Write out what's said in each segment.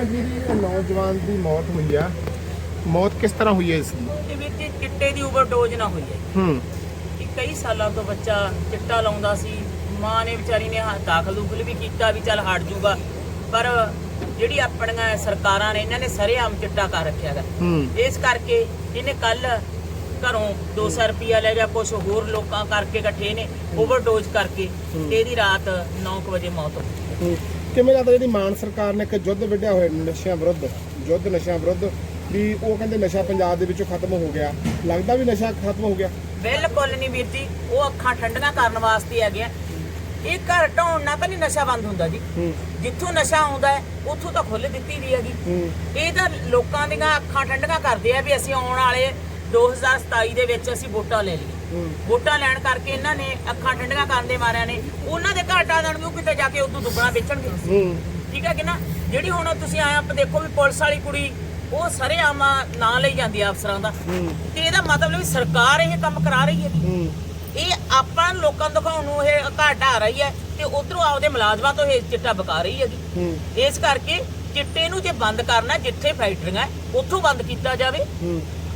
ਭੈਣ ਜੀ ਨੌਜਵਾਨ ਦੀ ਮੌਤ ਹੋਈ ਆ। ਮੌਤ ਕਿਸ ਤਰ੍ਹਾਂ ਹੋਈ ਹੈ ਇਸ ਦੀ? ਇਹ ਵਿੱਚ ਚਿੱਟੇ ਦੀ ਓਵਰਡੋਜ਼ ਨਾ ਹੋਈ ਹੈ। ਹੂੰ। ਕਿ ਕਈ ਸਾਲਾਂ ਤੋਂ ਬੱਚਾ ਚਿੱਟਾ ਲਾਉਂਦਾ ਸੀ। ਮਾਂ ਨੇ ਵਿਚਾਰੀ ਨੇ ਹਾ- ਦਾਖਲ ਦੂਖਲ ਵੀ ਕੀਤਾ ਵੀ ਚੱਲ ਹਟ ਜੂਗਾ। ਪਰ ਜਿਹੜੀ ਆਪਣੀਆਂ ਸਰਕਾਰਾਂ ਨੇ ਇਹਨਾਂ ਨੇ ਸਰੇਆਮ ਚਿੱਟਾ ਕਰ ਰੱਖਿਆ ਹੂੰ। ਇਸ ਕਰਕੇ ਇਹਨੇ ਕੱਲ ਘਰੋਂ 200 ਰੁਪਿਆ ਲੈ ਗਿਆ ਕੁਝ ਹੋਰ ਲੋਕਾਂ ਕਰਕੇ ਇਕੱਠੇ ਨੇ ਓਵਰਡੋਜ਼ ਕਰਕੇ। ਤੇ ਇਹਦੀ ਰਾਤ 9 ਵਜੇ ਮੌਤ ਹੋ ਗਈ। ਹੂੰ। ਕਿਵੇਂ ਲੱਗਦਾ ਜਿਹੜੀ ਮਾਨ ਸਰਕਾਰ ਨੇ ਇੱਕ ਯੁੱਧ ਵਿੱਢਿਆ ਹੋਇਆ ਨਸ਼ਿਆਂ ਵਿਰੁੱਧ ਯੁੱਧ ਨਸ਼ਿਆਂ ਵਿਰੁੱਧ ਵੀ ਉਹ ਕਹਿੰਦੇ ਨਸ਼ਾ ਪੰਜਾਬ ਦੇ ਵਿੱਚੋਂ ਖਤਮ ਹੋ ਗਿਆ। ਲੱਗਦਾ ਵੀ ਨਸ਼ਾ ਖਤਮ ਹੋ ਗਿਆ? ਬਿਲਕੁਲ ਨਹੀਂ ਵੀਰ ਜੀ ਉਹ ਅੱਖਾਂ ਠੰਡੀਆਂ ਕਰਨ ਵਾਸਤੇ ਹੈਗੇ ਆ ਇਹ ਘਰ ਢਾਉਣ ਨਾਲ ਤਾਂ ਨਹੀਂ ਨਸ਼ਾ ਬੰਦ ਹੁੰਦਾ ਜੀ। ਜਿੱਥੋਂ ਨਸ਼ਾ ਆਉਂਦਾ ਹੈ ਉੱਥੋਂ ਤਾਂ ਖੁੱਲ ਦਿੱਤੀ ਦੀ ਹੈਗੀ। ਇਹ ਤਾਂ ਲੋਕਾਂ ਦੀਆਂ ਅੱਖਾਂ ਠੰਡੀਆਂ ਕਰਦੇ ਆ ਵੀ ਅਸੀਂ ਆਉਣ ਵਾਲੇ 2027 ਦੇ ਵਿੱਚ ਅਸੀਂ ਵੋਟਾਂ ਲੈ ਲਈਏ। ਵੋਟਾਂ ਲੈਣ ਕਰਕੇ ਇਹਨਾਂ ਨੇ ਅੱਖਾਂ ਠੰਡੀਆਂ ਕਰਨ ਦੇ ਮਾਰਿਆਂ ਨੇ ਉਹਨਾਂ ਦੇ ਘਰ ਢਾ ਦੇਣਗੇ ਉਹ ਕਿਤੇ ਜਾ ਕੇ ਉਦੋਂ ਦੁੱਗਣਾ ਵੇਚਣਗੇ। ਠੀਕ ਹੈ ਕਿ ਨਾ? ਜਿਹੜੀ ਹੁਣ ਤੁਸੀਂ ਆਏ ਆਪ ਦੇਖੋ ਵੀ ਪੁਲਿਸ ਵਾਲੀ ਕੁੜੀ ਉਹ ਸਰੇਆਮ ਨਾਂ ਲਈ ਜਾਂਦੀ ਆ ਅਫਸਰਾਂ ਦਾ। ਤੇ ਇਹਦਾ ਮਤਲਬ ਵੀ ਸਰਕਾਰ ਇਹ ਕੰਮ ਕਰਾ ਰਹੀ ਹੈ। ਇਹ ਆਪਾਂ ਲੋਕਾਂ ਦਿਖਾਉਣ ਨੂੰ ਇਹ ਘਾਟ ਰਹੀ ਹੈ ਤੇ ਉਧਰੋਂ ਆਪਦੇ ਮੁਲਾਜ਼ਮਾਂ ਤੋਂ ਇਹ ਚਿੱਟਾ ਬਕਾ ਰਹੀ ਹੈਗੀ। ਹੂੰ ਇਸ ਕਰਕੇ ਚਿੱਟੇ ਨੂੰ ਜੇ ਬੰਦ ਕਰਨਾ ਜਿੱਥੇ ਫੈਕਟਰੀਆਂ ਹੈ, ਉੱਥੋਂ ਬੰਦ ਕੀਤਾ ਜਾਵੇ।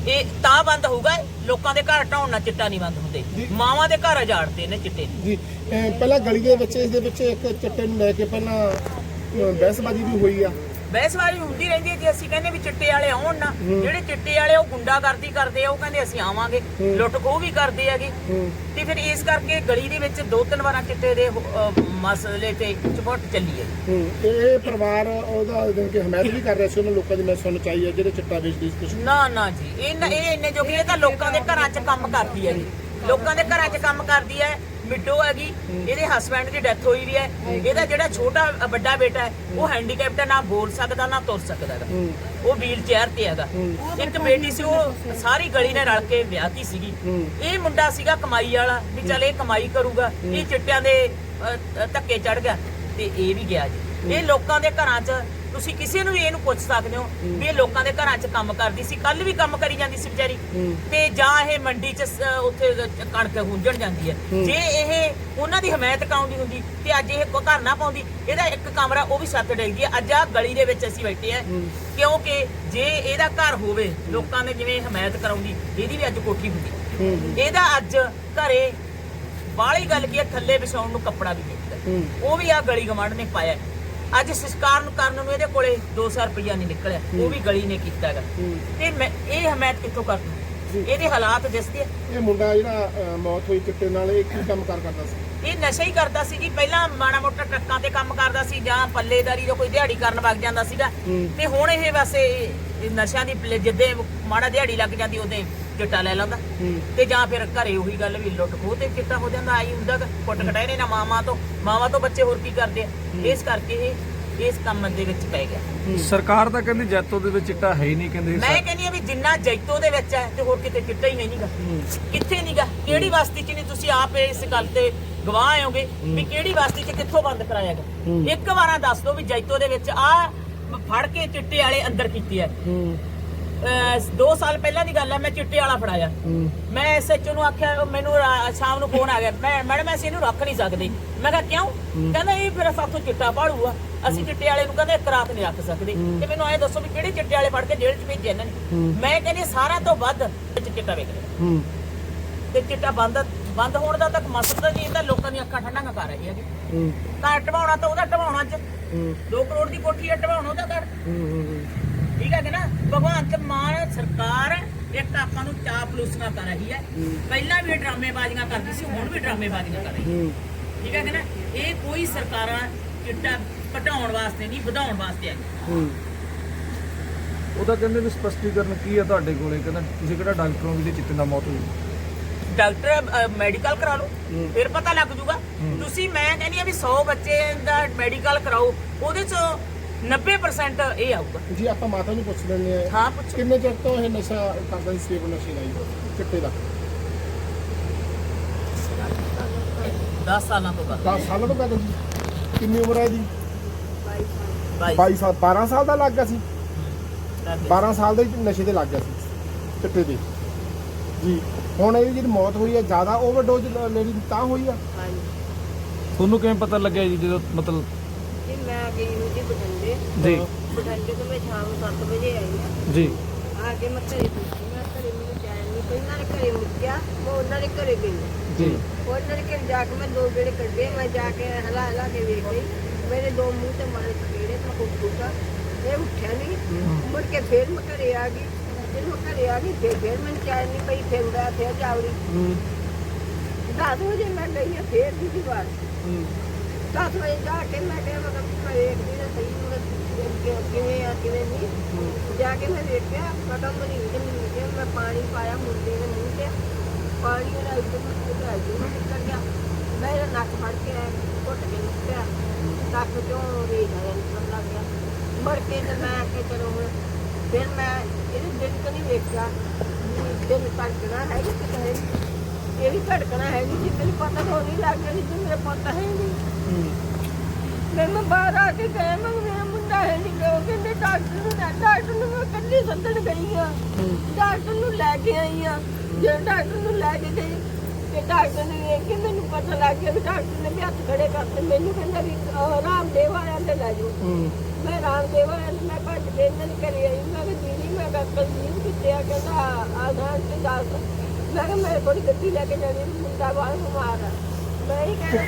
ਇਹ ਤਾਂ ਬੰਦ ਹੋਊਗਾ ਲੋਕਾਂ ਦੇ ਘਰ ਢਾਉਣ ਨਾਲ ਚਿੱਟਾ ਨਹੀਂ ਬੰਦ ਹੁੰਦੇ। ਮਾਵਾਂ ਦੇ ਘਰ ਉਜਾੜਦੇ ਨੇ ਚਿੱਟੇ। ਜੀ ਪਹਿਲਾਂ ਗਲੀ ਦੇ ਵਿੱਚ ਇਸ ਦੇ ਵਿੱਚ ਇੱਕ ਚਿੱਟੇ ਨੂੰ ਲੈ ਕੇ ਪਹਿਲਾਂ ਬਹਿਸਬਾਜ਼ੀ ਵੀ ਹੋਈ ਆ। ਬਹਿਸਬਾਜ਼ੀ ਹੁੰਦੀ ਰਹਿੰਦੀ ਹੈ ਜੇ ਅਸੀਂ ਕਹਿੰਦੇ ਵੀ ਚਿੱਟੇ ਵਾਲੇ ਆਉਣ ਨਾ ਜਿਹੜੇ ਚਿੱਟੇ ਵਾਲੇ ਉਹ ਗੁੰਡਾਗਰਦੀ ਕਰਦੇ ਆ ਉਹ ਕਹਿੰਦੇ ਅਸੀਂ ਆਵਾਂਗੇ। ਲੁੱਟ ਖੋਹ ਵੀ ਕਰਦੇ ਹੈਗੇ। ਤੇ ਫਿਰ ਇਸ ਕਰਕੇ ਗਲੀ ਦੇ ਵਿੱਚ ਦੋ ਤਿੰਨ ਵਾਰਾਂ ਚਿੱਟੇ ਦੇ ਮਸਲੇ ਤੇ ਚੁਪਟ ਚੱਲੀ ਹੈ। ਇਹ ਪਰਿਵਾਰ ਉਹਦਾ ਜਿਵੇਂ ਕਿ ਹਮਾਇਤ ਵੀ ਕਰ ਰਿਹਾ ਸੀ ਉਹਨਾਂ ਲੋਕਾਂ ਦੀ ਮੈਂ ਸੁਣਨ ਚਾਹੀ ਹੈ ਜਿਹੜੇ ਚਿੱਟਾ ਵੇਚਦੇ ਸੀ ਕੁਛ ਨਾ ਨਾ ਜੀ। ਇਹ ਇਹ ਇੰਨੇ ਜੋ ਕਿ ਇਹ ਤਾਂ ਲੋਕਾਂ ਦੇ ਘਰਾਂ 'ਚ ਕੰਮ ਕਰਦੀ ਹੈ ਜੀ। ਲੋਕਾਂ ਦੇ ਘਰਾਂ 'ਚ ਕੰਮ ਕਰਦੀ ਹੈ। ਮਿੱਡੋ ਹੈਗੀ, ਇਹਦੇ ਹਸਬੰਡ ਦੀ ਡੈਥ ਹੋਈ ਵੀ ਹੈ। ਇਹਦਾ ਜਿਹੜਾ ਛੋਟਾ ਵੱਡਾ ਬੇਟਾ ਹੈ, ਉਹ ਹੈਂਡੀਕੈਪਟ ਹੈ, ਨਾ ਬੋਲ ਸਕਦਾ, ਨਾ ਤੁਰ ਸਕਦਾ ਹੈਗਾ। ਉਹ ਵੀਲ ਚੇਅਰ ਤੇ ਹੈਗਾ। ਇੱਕ ਬੇਟੀ ਸੀ, ਉਹ ਸਾਰੀ ਗਲੀ ਨੇ ਰਲ ਕੇ ਵਿਆਹਤੀ ਸੀਗੀ। ਇਹ ਮੁੰਡਾ ਸੀਗਾ ਕਮਾਈ ਵਾਲਾ, ਵੀ ਚੱਲ ਇਹ ਕਮਾਈ ਕਰੂਗਾ। ਇਹ ਚਿੱਟਿਆਂ ਦੇ ਧੱਕੇ ਚੜ ਗਿਆ। ਤੇ ਇਹ ਵੀ ਗਿਆ ਜੀ। ਇਹ ਲੋਕਾਂ ਦੇ ਘਰਾਂ 'ਚ ਤੁਸੀਂ ਕਿਸੇ ਨੂੰ ਵੀ ਇਹਨੂੰ ਪੁੱਛ ਸਕਦੇ ਹੋ ਵੀ ਇਹ ਲੋਕਾਂ ਦੇ ਘਰਾਂ 'ਚ ਕੰਮ ਕਰਦੀ ਸੀ ਕੱਲ ਵੀ ਕੰਮ ਕਰੀ ਜਾਂਦੀ ਸੀ ਵਿਚਾਰੀ। ਤੇ ਜਾਂ ਇਹ ਮੰਡੀ 'ਚ ਸ- ਉੱਥੇ ਕਣਕ ਹੁੰਜਣ ਜਾਂਦੀ ਹੈ। ਜੇ ਇਹ ਉਹਨਾਂ ਦੀ ਹਮਾਇਤ ਕਾਉਂਦੀ ਹੁੰਦੀ ਤੇ ਅੱਜ ਇਹ ਘਰ ਨਾ ਪਾਉਂਦੀ ਇਹਦਾ ਇੱਕ ਕਮਰਾ ਉਹ ਵੀ ਛੱਤ ਡੇਗਦੀ ਹੈ। ਅੱਜ ਆ ਗਲੀ ਦੇ ਵਿੱਚ ਅਸੀਂ ਬੈਠੇ ਆ ਕਿਉਂਕਿ ਜੇ ਇਹਦਾ ਘਰ ਹੋਵੇ ਲੋਕਾਂ ਨੇ ਜਿਵੇਂ ਹਮਾਇਤ ਕਰਾਉਂਦੀ ਇਹਦੀ ਵੀ ਅੱਜ ਕੋਠੀ ਹੁੰਦੀ। ਇਹਦਾ ਅੱਜ ਘਰੇ ਬਾਹਲੀ ਗੱਲ ਕੀ ਹੈ ਥੱਲੇ ਵਿਛਾਉਣ ਨੂੰ ਕੱਪੜਾ ਵੀ ਨਹੀਂ ਉਹ ਵੀ ਆ ਗਲੀ ਗਵਾਂਢ ਨੇ ਪਾਇਆ ਹੈ। ਅੱਜ ਸੰਸਕਾਰ ਨੂੰ ਕਰਨ ਨੂੰ ਇਹਦੇ ਕੋਲੇ 200 ਰੁਪਇਆ ਨਹੀਂ ਨਿਕਲਿਆ। ਉਹ ਵੀ ਗਲੀ ਨੇ ਕੀਤਾ ਹੈਗਾ। ਤੇ ਮੈਂ ਇਹ ਹਮਾਇਤ ਕਿੱਥੋਂ ਕਰਨੀ? ਇਹਦੇ ਹਾਲਾਤ ਦਿਸਦੇ ਆ। ਇਹ ਮੁੰਡਾ ਜਿਹੜਾ ਮੌਤ ਹੋਈ ਚਿੱਟੇ ਨਾਲ ਇਹ ਕੀ ਕੰਮ ਕਾਰ ਕਰਦਾ ਸੀ? ਇਹ ਨਸ਼ਾ ਹੀ ਕਰਦਾ ਸੀ ਜੀ। ਪਹਿਲਾਂ ਮਾੜਾ ਮੋਟਾ ਟਰੱਕਾਂ ਤੇ ਕੰਮ ਕਰਦਾ ਸੀ ਜਾਂ ਪੱਲੇਦਾਰੀ ਜੋ ਕੋਈ ਦਿਹਾੜੀ ਕਰਨ ਵਗ ਜਾਂਦਾ ਸੀਗਾ। ਤੇ ਹੁਣ ਇਹ ਵੈਸੇ ਇਹ ਨਸ਼ਿਆਂ ਦੀ ਜਿੱਦੇ ਮਾੜਾ ਦਿਹਾੜੀ ਲੱਗ ਜਾਂਦੀ ਉਹਦੇ ਚਿੱਟਾ ਲੈ ਲੈਂਦਾ। ਤੇ ਜਾਂ ਫਿਰ ਘਰੇ ਉਹੀ ਗੱਲ ਵੀ ਲੁੱਟ ਖੋਹ ਤੇ ਚਿੱਟਾ ਹੋ ਜਾਂਦਾ ਆਈ ਹੁੰਦਾ। ਕੁੱਟ ਕਟਾਏ ਨੇ ਨਾ ਮਾਵਾਂ ਤੋਂ ਮਾਵਾਂ ਤੋਂ ਬੱਚੇ ਹੋਰ ਕੀ ਕਰਦੇ ਆ? ਇਸ ਕਰਕੇ ਇਹ ਇਸ ਕੰਮ ਦੇ ਵਿੱਚ ਪੈ ਗਿਆ। ਸਰਕਾਰ ਤਾਂ ਕਹਿੰਦੀ ਜੈਤੋ ਦੇ ਵਿੱਚ ਚਿੱਟਾ ਹੈ ਹੀ ਨਹੀਂ ਕਹਿੰਦੇ ਮੈਂ ਕਹਿੰਦੀ ਆ ਵੀ ਜਿੰਨਾ ਜੈਤੋ ਦੇ ਵਿੱਚ ਹੈ ਤੇ ਹੋਰ ਕਿਤੇ ਚਿੱਟਾ ਹੀ ਹੈ ਨਹੀਂਗਾ ਕਿੱਥੇ ਨਹੀਂਗਾ ਕਿਹੜੀ ਬਸਤੀ ਚ ਨਹੀਂ ਤੁਸੀਂ ਆਪ ਇਸ ਗੱਲ ਤੇ ਗਵਾਹ ਆਓਗੇ ਵੀ ਕਿਹੜੀ ਬਸਤੀ ਚ ਕਿੱਥੋਂ ਬੰਦ ਕਰਾਇਆਗਾ ਇੱਕ ਵਾਰਾਂ ਦੱਸ ਦਿਓ ਵੀ ਜੈਤੋ ਦੇ ਵਿੱਚ ਆ ਫੜ ਕੇ ਚਿੱਟੇ ਵਾਲੇ ਅੰਦਰ ਕੀਤੇ ਹੂੰ। 2 ਸਾਲ ਪਹਿਲਾਂ ਦੀ ਗੱਲ ਹੈ ਮੈਂ ਚਿੱਟੇ ਵਾਲਾ ਫੜਾਇਆ। ਹੂੰ। ਮੈਂ ਐਸਐਚਓ ਨੂੰ ਆਖਿਆ ਮੈਨੂੰ ਰਾ- ਸ਼ਾਮ ਨੂੰ ਫੋਨ ਆ ਗਿਆ। ਮੈਂ ਮੈਡਮ ਅਸੀਂ ਇਹਨੂੰ ਰੱਖ ਨਹੀਂ ਸਕਦੇ। ਮੈਂ ਕਿਹਾ ਕਿਉਂ? ਕਹਿੰਦਾ ਇਹ ਫਿਰ ਸਾਥੋਂ ਚਿੱਟਾ ਪਾੜੂਗਾ ਅਸੀਂ ਚਿੱਟੇ ਵਾਲੇ ਨੂੰ ਕਹਿੰਦੇ ਇੱਕ ਰਾਤ ਨਹੀਂ ਰੱਖ ਸਕਦੇ। ਤੇ ਮੈਨੂੰ ਐ ਦੱਸੋ ਵੀ ਕਿਹੜੇ ਚਿੱਟੇ ਵਾਲੇ ਫੜ ਕੇ ਜੇਲ੍ਹ 'ਚ ਭੇਜੇ ਇਹਨਾਂ ਨੇ? ਮੈਂ ਕਹਿੰਦੀ ਸਾਰਿਆਂ ਤੋਂ ਵੱਧ ਚਿੱਟਾ ਵੇਚ ਰਿਹਾ ਹੂੰ। ਤੇ ਚਿੱਟਾ ਬੰਦ ਬੰਦ ਹੋਣ ਦਾ ਤੱਕ ਮਸਲਾ ਜੀ ਇਹਦਾ ਲੋਕਾਂ ਦੀਆਂ ਅੱਖਾਂ ਠੰਡਾਂ ਕਰ ਰਹੀ ਹੈਗੀ। ਹੂੰ। ਘਰ ਟਵਾਉਣਾ ਤਾਂ ਉਹਦਾ ਟਵਾਉਣਾ ਚ। ਹੂੰ। 2 ਕਰੋੜ ਦੀ ਕੋਠੀ ਹੈ ਟਵਾਉਣਾ ਉਹਦਾ ਘਰ। ਹੂੰ ਹੂੰ ਹੈ। ਭਗਵੰਤ ਮਾਨ ਸਰਕਾਰ ਇੱਕ ਆਪਾਂ ਨੂੰ ਚਾਪਲੂਸੀਆਂ ਕਰ ਰਹੀ ਹੈ। ਪਹਿਲਾਂ ਵੀ ਇਹ ਡਰਾਮੇਬਾਜ਼ੀਆਂ ਕਰਦੀ ਸੀ ਹੁਣ ਵੀ ਡਰਾਮੇਬਾਜ਼ੀਆਂ ਕਰ ਰਹੀ ਹੈ। ਹੂੰ। ਠੀਕ ਹੈ ਕਿ ਨਾ? ਇਹ ਕੋਈ ਸਰਕਾਰਾਂ ਚਿੱਟਾ ਘਟਾਉਣ ਵਾਸਤੇ ਨਹੀਂ ਵਧਾਉਣ ਵਾਸਤੇ ਆਈ। ਹੂੰ। ਉਹਦਾ ਕਹਿੰਦੇ ਵੀ ਸਪਸ਼ਟੀਕਰਨ ਕੀ ਹੈ ਤੁਹਾਡੇ ਕੋਲੇ? ਕਹਿੰਦਾ ਤੁਸੀਂ ਕਿਹੜਾ ਡਾਕਟਰ ਹੋ ਜਿਹਦੇ ਚਿੱਟੇ ਨਾਲ ਮੌਤ ਹੋਈ? ਡਾਕਟਰ ਮੈਡੀਕਲ ਕਰਾ ਲਓ ਫਿਰ ਪਤਾ ਲੱਗ ਜੂਗਾ। ਤੁਸੀਂ ਮੈਂ ਕਹਿੰਦੀ ਆ ਵੀ 100 ਬੱਚੇ ਦਾ ਮੈਡੀਕਲ ਕਰਾਓ ਉਹਦੇ ਚੋਂ 90% ਇਹ ਆਊਗਾ। ਜੀ ਆਪਾਂ ਮਾਤਾ ਨੂੰ ਪੁੱਛ ਲੈਂਦੇ ਆ ਹਾਂ ਪੁੱਛੋ। ਕਿੰਨੇ ਚਿਰ ਤੋਂ ਇਹ ਨਸ਼ਾ ਕਰਦਾ ਸੀ ਸੇਵ ਨਸ਼ੇ ਦਾ ਜੀ ਚਿੱਟੇ ਦਾ? 10 ਸਾਲਾਂ ਤੋਂ ਬਾਅਦ 10 ਸਾਲਾਂ ਤੋਂ ਕਰਦਾ ਜੀ। ਕਿੰਨੀ ਉਮਰ ਹੈ ਜੀ? 22 22 ਸਾਲ 12 ਸਾਲ ਦਾ ਲੱਗ ਗਿਆ ਸੀ। 12 ਸਾਲ ਦੇ ਨਸ਼ੇ ਤੇ ਲੱਗ ਗਿਆ ਸੀ ਚਿੱਟੇ ਦੇ। ਜੀ ਹੁਣ ਇਹ ਜਿਹੜੀ ਮੌਤ ਹੋਈ ਹੈ ਜ਼ਿਆਦਾ ਓਵਰਡੋਜ਼ ਲੈਣੀ ਤਾਂ ਹੋਈ ਆ। ਤੁਹਾਨੂੰ ਕਿਵੇਂ ਪਤਾ ਲੱਗਿਆ ਜੀ ਜਦੋਂ ਮਤਲਬ ਜੀ ਮੈਂ ਗਈ ਨੂੰ ਜੀ ਬਠਿੰਡੇ ਜੀ ਬਟਾਲੇ ਤੋਂ ਮੈਂ ਸ਼ਾਮ ਨੂੰ 7 ਵਜੇ ਆਈ ਆ ਜੀ ਆ ਕੇ ਮੈਂ ਘਰੇ ਪੁੱਛੀ ਮੈਂ ਘਰੇ ਮੈਨੂੰ ਚੈਨ ਨਹੀਂ ਪਈ ਉਹਨਾਂ ਨੇ ਘਰੇ ਮੁੱਕਿਆ ਮੈਂ ਉਹਨਾਂ ਦੇ ਘਰੇ ਗਈ ਜੀ ਉਹਨਾਂ ਦੇ ਘਰੇ ਜਾ ਕੇ ਮੈਂ ਦੋ ਗੇੜੇ ਕੱਢੇ ਮੈਂ ਜਾ ਕੇ ਹਲਾ ਹਲਾ ਕੇ ਵੇਖ ਲਈ ਮੇਰੇ ਦੋ ਮੂੰਹ ਤੇ ਮਾਰੇ ਚਪੇੜੇ ਤੇ ਖੁਦ ਖੁਦਾ ਇਹ ਉੱਠਿਆ ਨਹੀਂ ਮੁੜ ਕੇ ਫੇਰ ਮੈਂ ਘਰੇ ਆ ਗਈ ਫਿਰ ਮੈਂ ਘਰੇ ਆ ਗਈ ਫੇਰ ਫੇਰ ਮੈਨੂੰ ਚੈਨ ਨਹੀਂ ਪਈ ਫਿਰ ਮੈਂ ਫੇਰ ਜਾਵੜੀ ਹੂੰ 10 ਵਜੇ ਜਾ ਕੇ ਮੈਂ ਕਿਹਾ ਮੈਂ ਕਿਹਾ ਮੈਂ ਵੇਖਦੀ ਨਾ ਸਹੀ, ਮੈਂ ਕਿਹਾ ਕਿਵੇਂ ਆ, ਕਿਵੇਂ ਨਹੀਂ। ਜਾ ਕੇ ਮੈਂ ਵੇਖਿਆ ਪਤਾ ਮਰੀ ਨਹੀਂ ਕਿ ਮੈਂ ਪਾਣੀ ਪਾਇਆ, ਮੁੰਡੇ ਦੇ ਮੂੰਹ ਤੇ ਪਾਣੀ ਉਹਦਾ ਇੱਧਰ ਨੂੰ ਇੱਧਰ ਨੂੰ ਨਿਕਲ ਗਿਆ ਮੈਂ ਇਹਦਾ ਨੱਕ ਫੜ ਕੇ ਘੁੱਟ ਕੇ ਨਿਕਲਿਆ ਨੱਕ ਚੋਂ ਰੇਜ ਆਇਆ ਨਿਕਲਣ ਲੱਗ ਗਿਆ। ਮਰ ਕੇ ਤੇ ਮੈਂ ਆ ਚਲੋ ਫਿਰ ਮੈਂ ਇਹਦੇ ਦਿਲ ਤੋਂ ਵੇਖਿਆ। ਵੀ ਦਿਲ ਧੜਕਣਾ ਹੈ ਕਿ ਕਿਤੇ। ਹੈ ਇਹ ਵੀ ਧੜਕਣਾ ਹੈ ਨਹੀਂ ਸੀ ਮੈਨੂੰ ਪਤਾ ਤਾਂ ਨਹੀਂ ਲੱਗ ਸੀ ਕਿ ਮੇਰਾ ਪਤਾ ਹੈ ਨਹੀਂ। ਮੈਂ ਮੈਂ ਬਾਹਰ ਆ ਕੇ ਗਏ ਮੈਂ ਮੇਰਾ ਮੁੰਡਾ ਹੈ ਨਹੀਂ ਗਾ। ਉਹ ਕਹਿੰਦੇ ਡਾਕਟਰ ਨੂੰ ਲੈ ਡਾਕਟਰ ਨੂੰ ਮੈਂ ਕੱਲੀ ਸੱਦਣ ਗਈ ਆ। ਡਾਕਟਰ ਨੂੰ ਲੈ ਕੇ ਆਈ ਆ। ਜੇ ਡਾਕਟਰ ਨੂੰ ਲੈ ਕੇ ਗਈ ਤੇ ਡਾਕਟਰ ਨੇ ਵੇਖ ਕੇ ਮੈਨੂੰ ਪਤਾ ਲੱਗ ਗਿਆ ਵੀ ਡਾਕਟਰ ਨੇ ਵੀ ਹੱਥ ਖੜੇ ਕਰਤੇ। ਮੈਨੂੰ ਕਹਿੰਦਾ ਵੀ ਅਹ, ਰਾਮਦੇਵ ਵਾਲਿਆਂ ਦੇ ਲੈ ਜਾਓ। ਮੈਂ ਰਾਮਦੇਵ ਵਾਲਿਆਂ ਦੇ ਮੈਂ ਭੱਜ ਕੇ ਇਹਨਾਂ ਦੇ ਘਰੇ ਆਈ। ਮੈਂ ਕਿਹਾ ਦੀਦੀ ਮੈਂ ਕਿਹਾ ਕੁਲਜੀਤ ਕਿੱਥੇ ਆ ਕਹਿੰਦਾ ਆਧਾਰ ਤੇ ਦੱਸ। ਮੈਂ ਕਿਹਾ ਮੇਰੇ ਕੋਲ ਗੱਡੀ ਲੈ ਕੇ ਜਾਣੀ ਮੁੰਡਾ ਬਾਹਰ ਬਿਮਾਰ ਆ। ਮੈਂ ਹੀ ਕਹਿੰਦਾ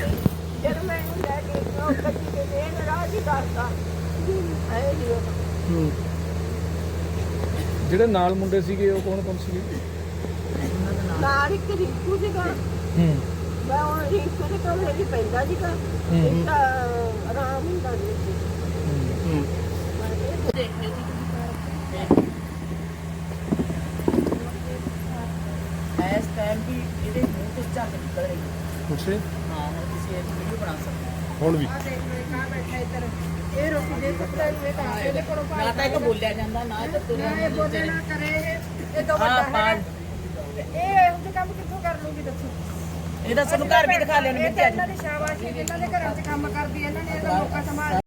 ਜਦ ਮੈਂ ਇਹਨੂੰ ਲੈ ਕੇ ਉਹ ਗੱਡੀ ਦੇ ਦੇਣ ਰਾਹ ਹੀ ਦੱਸਦਾ। ਐ ਜੀ ਉਹ। ਹੂੰ। ਜਿਹੜੇ ਨਾਲ ਮੁੰਡੇ ਸੀਗੇ ਉਹ ਕੌਣ ਕੌਣ ਸੀਗੇ? ਨਾਲ ਇੱਕ ਰਿੰਕੂ ਸੀਗਾ। ਹੂੰ। ਮੈਂ ਉਹ ਰਿੰਕੂ ਦੇ ਕੋਲ ਹੀ ਪੈਂਦਾ ਸੀਗਾ। ਇੱਕ ਆਰਾਮ ਹੁੰਦਾ ਸੀ। ਮੈਂ ਇਹ ਦੇਖੇ ਸੀ ਇਸ ਟਾਈਮ ਵੀ ਇਹਦੇ ਮੂੰਹ ਤੋਂ ਝੱਗ ਨਿਕਲ ਰਹੀ ਹੈ ਅੱਛਾ ਹਾਂ ਹੁਣ ਤੁਸੀਂ ਇਹ ਵੀਡੀਓ ਬਣਾ ਸਕਦੇ ਹੋ। ਹੁਣ ਵੀ ਆ ਦੇਖ ਲੈ ਕਾ ਬੈਠਾ ਇੱਧਰ ਇਹ ਰੋਟੀ ਦੇ ਕੁੱਤੇ ਨੂੰ ਇਹ ਤਾਂ ਇਹਦੇ ਕੋਲੋਂ ਨਾ ਤਾਂ ਇੱਕ ਬੋਲਿਆ ਜਾਂਦਾ ਨਾ ਇਹ ਤੁਰਿਆ ਇਹ ਬੋਲੇ ਨਾ ਕਰੇ ਇਹ ਇਹ ਤੋਂ ਹਾਂ ਵੱਡਾ ਪਾਲ। ਹੈ ਇਹ ਇਹੋ ਜਿਹੇ ਕੰਮ ਕਿੱਥੋਂ ਕਰ ਲੂਗੀ ਦੱਸੋ? ਇਹਦਾ ਸਾਨੂੰ ਘਰ ਵੀ ਦਿਖਾ ਲੈਣ ਇਹ ਮਿਲ ਤਾਂ ਇਹਨਾਂ ਦੀ ਸ਼ਾਬਾਸ਼ ਇਹਨਾਂ ਦੇ ਘਰਾਂ 'ਚ ਕੰਮ ਕਰਦੀ ਇਹਨਾਂ ਨੇ ਇਹਦਾ ਮੌਕਾ ਸੰਭਾਲ